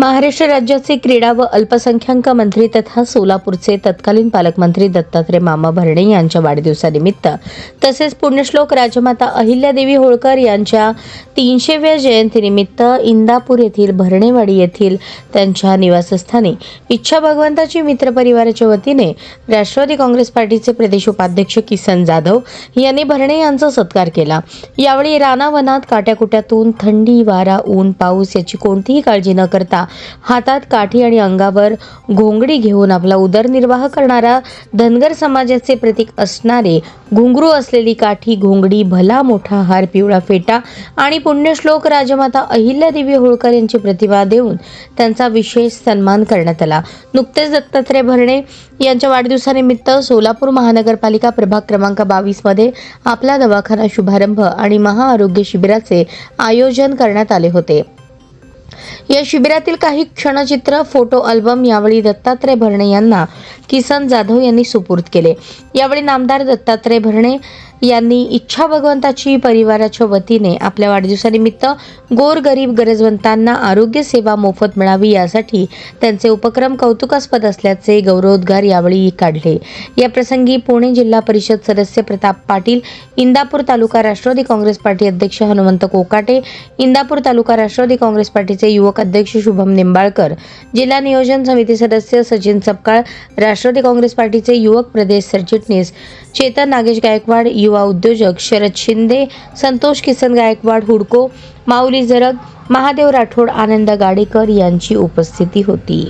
महाराष्ट्र राज्याचे क्रीडा व अल्पसंख्याक मंत्री तथा सोलापूरचे तत्कालीन पालकमंत्री दत्तात्रय मामा भरणे यांच्या वाढदिवसानिमित्त तसेच पुण्यश्लोक राजमाता अहिल्यादेवी होळकर यांच्या तीनशेव्या जयंतीनिमित्त इंदापूर येथील भरणेवाडी येथील त्यांच्या निवासस्थानी इच्छा भगवंताची मित्र परिवाराच्या वतीने राष्ट्रवादी काँग्रेस पार्टीचे प्रदेश उपाध्यक्ष किसन जाधव यांनी भरणे यांचा सत्कार केला. यावेळी रानावनात काट्याकुट्यातून थंडी वारा ऊन पाऊस याची कोणतीही काळजी न करता हातात काठी आणि अंगावर घोंगडी घेऊन आपला उदरनिर्वाह करणारा धनगर समाजाचे प्रतीक असणारे घुंगरू असलेली काठी घोंगडी भला मोठा हार पिवळा फेटा आणि पुण्यश्लोक राजमाता अहिल्यादेवी होळकर यांची प्रतिमा देऊन त्यांचा विशेष सन्मान करण्यात आला. नुकतेच दत्तात्रय भरणे यांच्या वाढदिवसानिमित्त सोलापूर महानगरपालिका प्रभाग क्रमांक बावीसमध्ये आपला दवाखाना शुभारंभ आणि महाआरोग्य शिबिराचे आयोजन करण्यात आले होते. या शिबिरातील काही क्षणचित्र फोटो अल्बम यावेळी दत्तात्रय भरणे यांना किसन जाधव यांनी सुपूर्द केले. यावेळी नामदार दत्तात्रय भरणे यांनी इच्छा भगवंताची परिवाराच्या वतीने आपल्या वाढदिवसानिमित्त गोरगरीब गरजवंतांना आरोग्य सेवा मोफत मिळावी यासाठी त्यांचे उपक्रम कौतुकास्पद असल्याचे गौरवोद्गार यावेळी काढले. या प्रसंगी पुणे जिल्हा परिषद सदस्य प्रताप पाटील इंदापूर तालुका राष्ट्रवादी काँग्रेस पार्टी अध्यक्ष हनुमंत कोकाटे इंदापूर तालुका राष्ट्रवादी काँग्रेस पार्टीचे युवक अध्यक्ष शुभम निंबाळकर जिल्हा नियोजन समिती सदस्य सचिन सपकाळ राष्ट्रवादी काँग्रेस पार्टीचे युवक प्रदेश सरचिटणीस चेतन नागेश गायकवाड युवा उद्योजक शरद शिंदे संतोष किसन गायकवाड हुडको माऊली जरग महादेव राठोड आनंद गाडेकर यांची उपस्थिती होती.